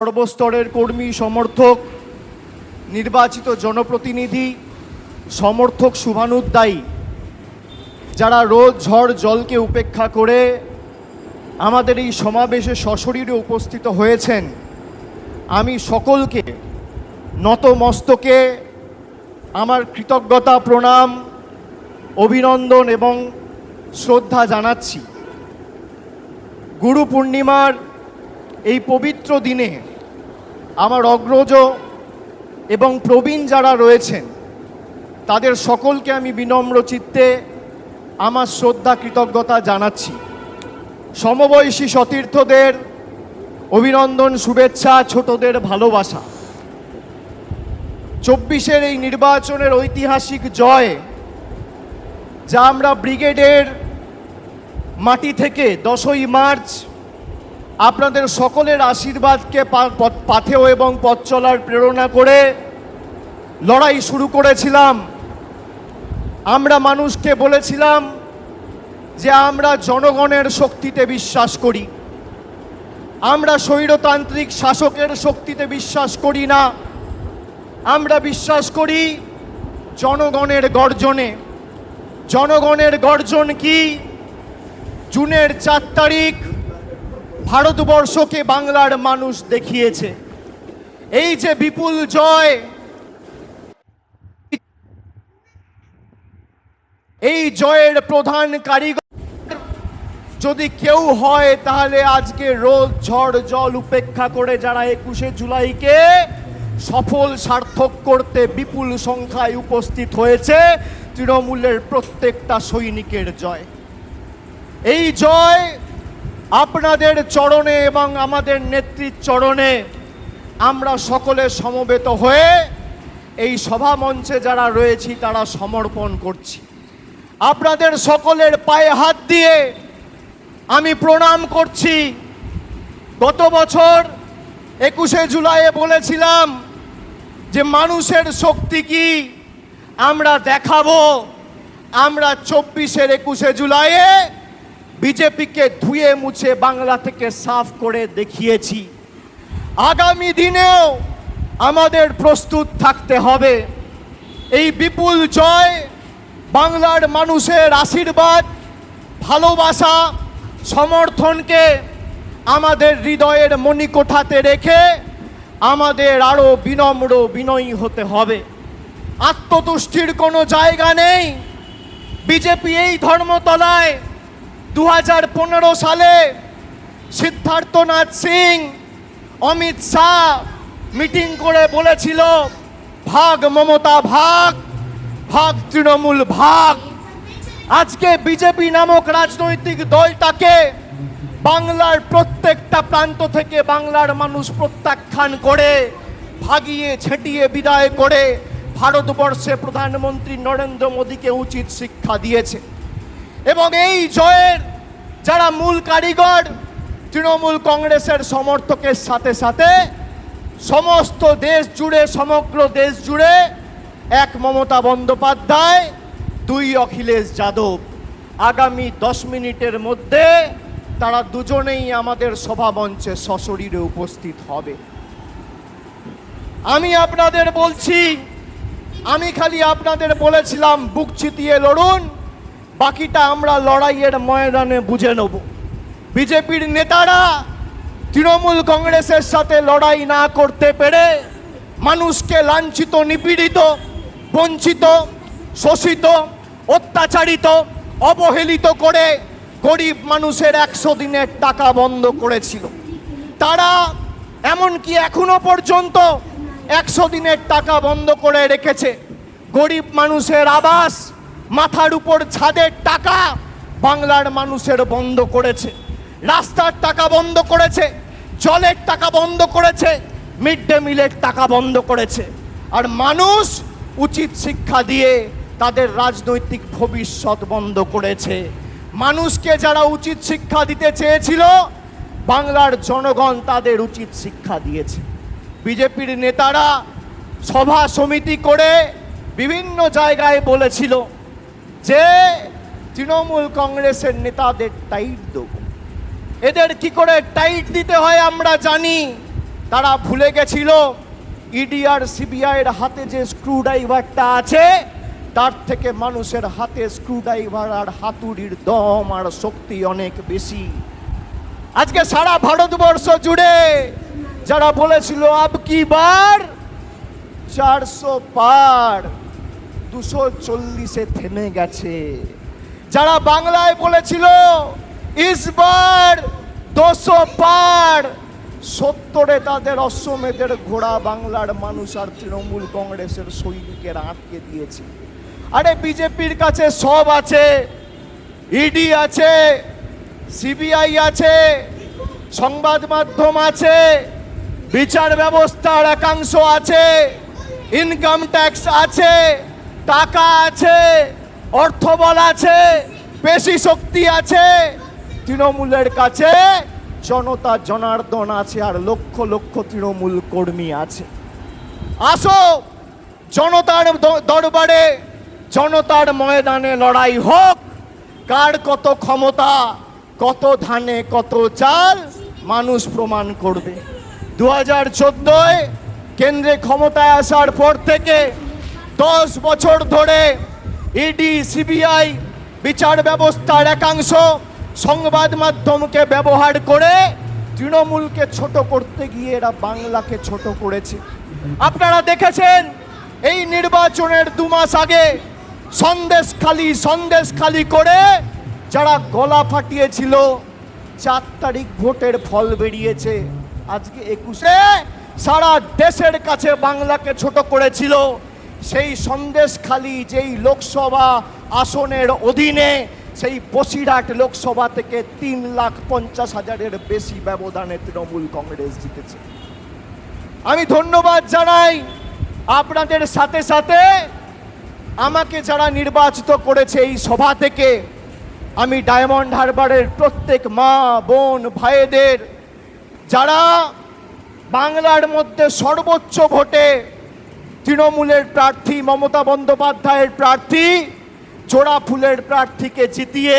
সর্বস্তরের কর্মী, সমর্থক, নির্বাচিত জনপ্রতিনিধি, সমর্থক শুভানুদ্দায়ী, যারা রোজ ঝড় জলকে উপেক্ষা করে আমাদের এই সমাবেশে সশরীরে উপস্থিত হয়েছেন, আমি সকলকে নতমস্তকে আমার কৃতজ্ঞতা, প্রণাম, অভিনন্দন এবং শ্রদ্ধা জানাচ্ছি। গুরু পূর্ণিমার এই পবিত্র দিনে আমার অগ্রজ এবং প্রবীণ যারা রয়েছেন, তাদের সকলকে আমি বিনম্র চিত্তে আমার শ্রদ্ধা, কৃতজ্ঞতা জানাচ্ছি। সমবয়সী সতীর্থদের অভিনন্দন, শুভেচ্ছা, ছোটদের ভালোবাসা। চব্বিশের এই নির্বাচনের ঐতিহাসিক জয়, যা আমরা ব্রিগেডের মাটি থেকে দশই মার্চ আপনাদের সকলের আশীর্বাদকে পা- পথ- পাথেয় এবং পথ চলার প্রেরণা করে লড়াই শুরু করেছিলাম। আমরা মানুষকে বলেছিলাম যে আমরা জনগণের শক্তিতে বিশ্বাস করি। আমরা স্বৈরতান্ত্রিক শাসকের শক্তিতে বিশ্বাস করি না। আমরা বিশ্বাস করি জনগণের গর্জনে। জনগণের গর্জন কি? জুনের চার তারিখ ভারতবর্ষকে বাংলার মানুষ দেখিয়েছে। এই যে বিপুল জয়, এই জয়ের প্রধান কারিগর, যদি কেউ হয় তাহলে আজকে রোদ ঝড় জল উপেক্ষা করে যারা একুশে জুলাইকে সফল সার্থক করতে বিপুল সংখ্যায় উপস্থিত হয়েছে, তৃণমূলের প্রত্যেকটা সৈনিকের জয়। এই জয় আপনাদের চরণে এবং আমাদের নেত্রীর চরণে আমরা সকলে সমবেত হয়ে এই সভা মঞ্চে যারা রয়েছি, তারা সমর্পণ করছি। আপনাদের সকলের পায়ে হাত দিয়ে আমি প্রণাম করছি। গত বছর একুশে জুলাইয়ে বলেছিলাম যে মানুষের শক্তি কি? আমরা দেখাবো। আমরা চব্বিশের একুশে জুলাইয়ে বিজেপিকে ধুয়ে মুছে বাংলা থেকে সাফ করে দেখিয়েছি। আগামী দিনেও আমাদের প্রস্তুত থাকতে হবে। এই বিপুল জয়, বাংলার মানুষের আশীর্বাদ, ভালোবাসা, সমর্থনকে আমাদের হৃদয়ের মণিকোঠাতে রেখে আমাদের আরও বিনম্র বিনয়ী হতে হবে। আত্মতুষ্টির কোনো জায়গা নেই। বিজেপি এই ধর্মতলায় দু হাজার পনেরো সালে সিদ্ধার্থনাথ সিং অমিত শাহ মিটিং করে বলেছিল, ভাগ মমতা ভাগ ভাগ তৃণমূল ভাগ। আজকে বিজেপি নামক রাজনৈতিক দলটাকে বাংলার প্রত্যেকটা প্রান্ত থেকে বাংলার মানুষ প্রত্যাখ্যান করে, ভাগিয়ে ছেটিয়ে বিদায় করে, ভারতবর্ষে প্রধানমন্ত্রী নরেন্দ্র মোদীকে উচিত শিক্ষা দিয়েছে। এবং এই জয়ের যারা মূল কারিগর, তৃণমূল কংগ্রেসের সমর্থকের সাথে সাথে সমস্ত দেশ জুড়ে, সমগ্র দেশ জুড়ে এক মমতা বন্দ্যোপাধ্যায়, দুই অখিলেশ যাদব। আগামী দশ মিনিটের মধ্যে তারা দুজনেই আমাদের সভা মঞ্চে সশরীরে উপস্থিত হবে। আমি আপনাদের বলছি, আমি খালি আপনাদের বলেছিলাম, বুক চিতিয়ে লড়ুন। বাকিটা আমরা লড়াইয়ের ময়দানে বুঝে নেব। বিজেপির নেতারা তৃণমূল কংগ্রেসের সাথে লড়াই না করতে পেরে মানুষকে লাঞ্ছিত, নিপীড়িত, বঞ্চিত, শোষিত, অত্যাচারিত, অবহেলিত করে গরিব মানুষের একশো দিনের টাকা বন্ধ করেছিল। তারা এমনকি এখনও পর্যন্ত একশো দিনের টাকা বন্ধ করে রেখেছে। গরিব মানুষের আবাস মাথার উপর ছাদের টাকা বাংলার মানুষের বন্ধ করেছে। রাস্তার টাকা বন্ধ করেছে, জলের টাকা বন্ধ করেছে, মিড ডে মিলের টাকা বন্ধ করেছে। আর মানুষ উচিত শিক্ষা দিয়ে তাদের রাজনৈতিক ভবিষ্যৎ বন্ধ করেছে। মানুষকে যারা উচিত শিক্ষা দিতে চেয়েছিল, বাংলার জনগণ তাদের উচিত শিক্ষা দিয়েছে। বিজেপির নেতারা সভা সমিতি করে বিভিন্ন জায়গায় বলেছিল যে তৃণমূল কংগ্রেসের নেতাদের টাইট দেব। এদের কি করে টাইট দিতে হয় আমরা জানি। তারা ভুলে গেছিল ইডি আর সিবিআইয়ের হাতে যে স্ক্রু ড্রাইভারটা আছে, তার থেকে মানুষের হাতে স্ক্রু ড্রাইভার আর হাতুড়ির দম আর শক্তি অনেক বেশি। আজকে সারা ভারতবর্ষ জুড়ে যারা বলেছিল, আব কি বার? চারশো পার। দুশো চল্লিশে থেমে গেছে। যারা বাংলায় বলেছিল, ইসবার দুশো পার সত্তরে তাদের অশ্বমেধের ঘোড়া বাংলার মানুষ আর তৃণমূল কংগ্রেসের সৈনিকেরা আটকে দিয়েছে। আরে বিজেপির কাছে সব আছে, ইডি আছে, সিবিআই আছে, সংবাদ মাধ্যম আছে, বিচার ব্যবস্থার একাংশ আছে ইনকাম ট্যাক্স আছে। টাকা আছে অর্থবল আছে পেশি শক্তি আছে। তৃণমূলের কাছে জনতা জনার্দন আছে আর লক্ষ লক্ষ তৃণমূল কর্মী আছে। আসো, জনতার দরবারে, জনতার ময়দানে লড়াই হোক। কার কত ক্ষমতা, কত ধানে, কত চাল, মানুষ প্রমাণ করবে। দু হাজার চোদ্দোয় কেন্দ্রে ক্ষমতায় আসার পর থেকে দশ বছর ধরে ইডি সিবিআই বিচার ব্যবস্থার একাংশ সংবাদ মাধ্যমকে ব্যবহার করে তৃণমূলকে ছোট করতে গিয়ে এরা বাংলাকে ছোট করেছে। আপনারা দেখেছেন, এই নির্বাচনের দু মাস আগে সন্দেশ খালি সন্দেশ খালি করে যারা গলা ফাটিয়েছিল, চার তারিখ ভোটের ফল বেরিয়েছে। আজকে একুশে সারা দেশের কাছে বাংলাকে ছোট করেছিল। সেই সন্দেশ খালি যেই লোকসভা আসনের অধীনে, সেই বসিরহাট লোকসভা থেকে তিন লাখ পঞ্চাশ হাজারের বেশি ব্যবধানে তৃণমূল কংগ্রেস জিতেছে। আমি ধন্যবাদ জানাই। আপনাদের সাথে সাথে আমাকে যারা নির্বাচিত করেছে এই সভা থেকে, আমি ডায়মন্ড হারবারের প্রত্যেক মা, বোন, ভাইদের, যারা বাংলার মধ্যে সর্বোচ্চ ভোটে তৃণমূলের প্রার্থী মমতা বন্দ্যোপাধ্যায়ের প্রার্থী জোড়া ফুলের প্রার্থীকে জিতিয়ে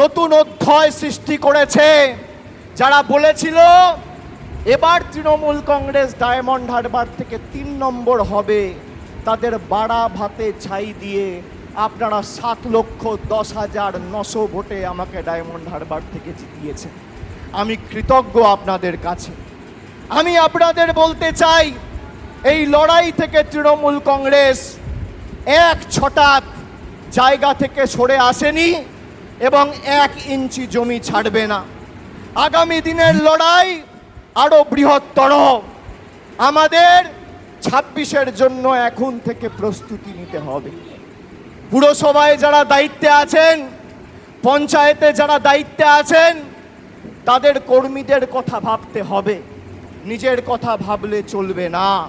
নতুন অধ্যায় সৃষ্টি করেছে। যারা বলেছিল, এবার তৃণমূল কংগ্রেস ডায়মন্ড হারবার থেকে তিন নম্বর হবে। তাদের বাড়া ভাতে ছাই দিয়ে আপনারা সাত লক্ষ দশ হাজার নশো ভোটে আমাকে ডায়মন্ড হারবার থেকে জিতিয়েছেন। আমি কৃতজ্ঞ আপনাদের কাছে। আমি আপনাদের বলতে চাই এই লড়াই থেকে তৃণমূল কংগ্রেস এক ছটাক জায়গা থেকে সরে আসেনি এবং এক ইঞ্চি জমি ছাড়বে না। আগামী দিনের লড়াই আরও বৃহত্তর। আমাদের ছাব্বিশের জন্য এখন থেকে প্রস্তুতি নিতে হবে। পুরসভায় যারা দায়িত্বে আছেন, পঞ্চায়েতে যারা দায়িত্বে আছেন, তাদের কর্মীদের কথা ভাবতে হবে। নিজের কথা ভাবলে চলবে না।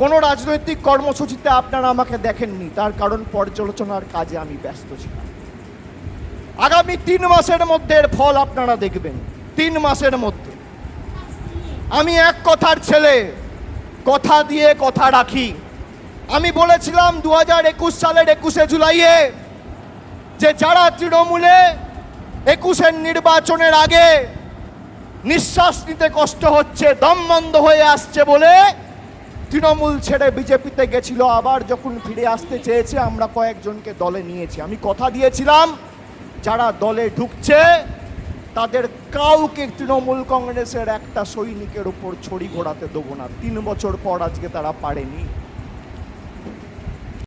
কোনো রাজনৈতিক কর্মসূচিতে আপনারা আমাকে দেখেননি, তার কারণ পর্যালোচনার কাজে আমি ব্যস্ত ছিলাম। আগামী তিন মাসের মধ্যে এর ফল আপনারা দেখবেন, তিন মাসের মধ্যে। আমি এক কথার ছেলে, কথা দিয়ে কথা রাখি। আমি বলেছিলাম দু হাজার একুশ সালের একুশে জুলাইয়ে যে যারা তৃণমূলে একুশের নির্বাচনের আগে নিঃশ্বাস নিতে কষ্ট হচ্ছে, দম বন্ধ হয়ে আসছে বলে তৃণমূল ছেড়ে বিজেপিতে গেছিল, আবার যখন ফিরে আসতে চেয়েছে, আমরা কয়েকজনকে দলে নিয়েছি। আমি কথা দিয়েছিলাম, যারা দলে ঢুকছে, তাদের কাউকে তৃণমূল কংগ্রেসের একটা সৈনিকের উপর ছড়ি ঘোরাতে দেবো না। তিন বছর পর আজকে তারা পারেনি।